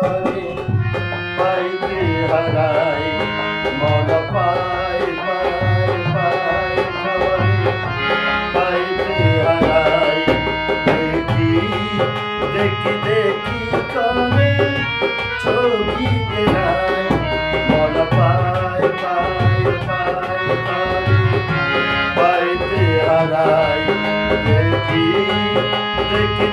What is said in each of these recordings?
পাই পাইবে হারাই মন পাই পাই দেখি দেখি দেখি করে ছবিতে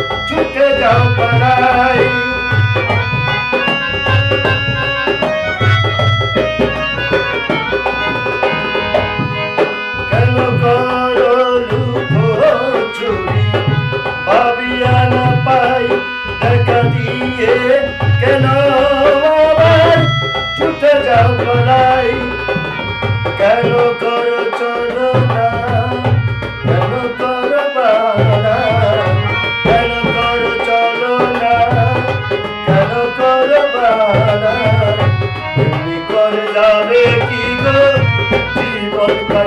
छुट जाओ पराई।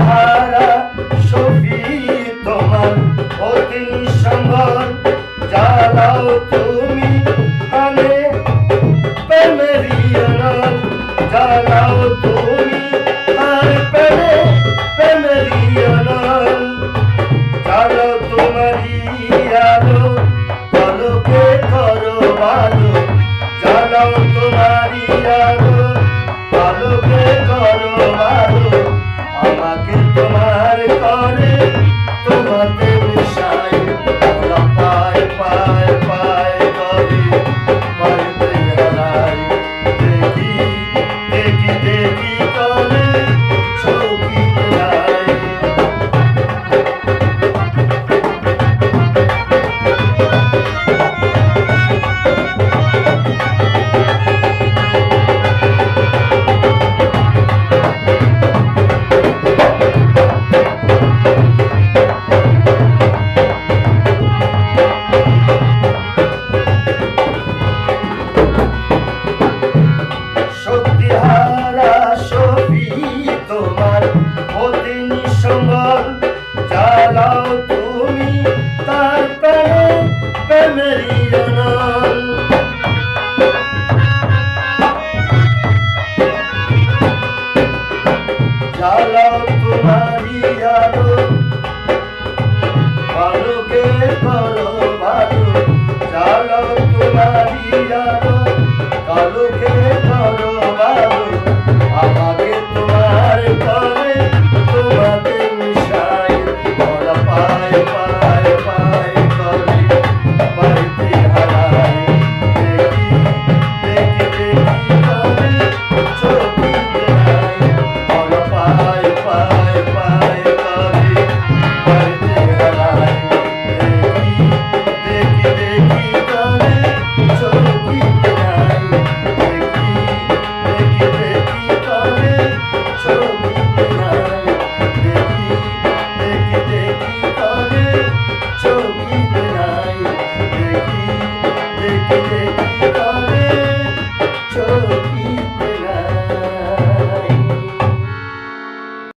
হারা সবই তোমার। অতি সম্ভব জ্বালাও তো কালোকে ধরো বাবু আমাকে তোমার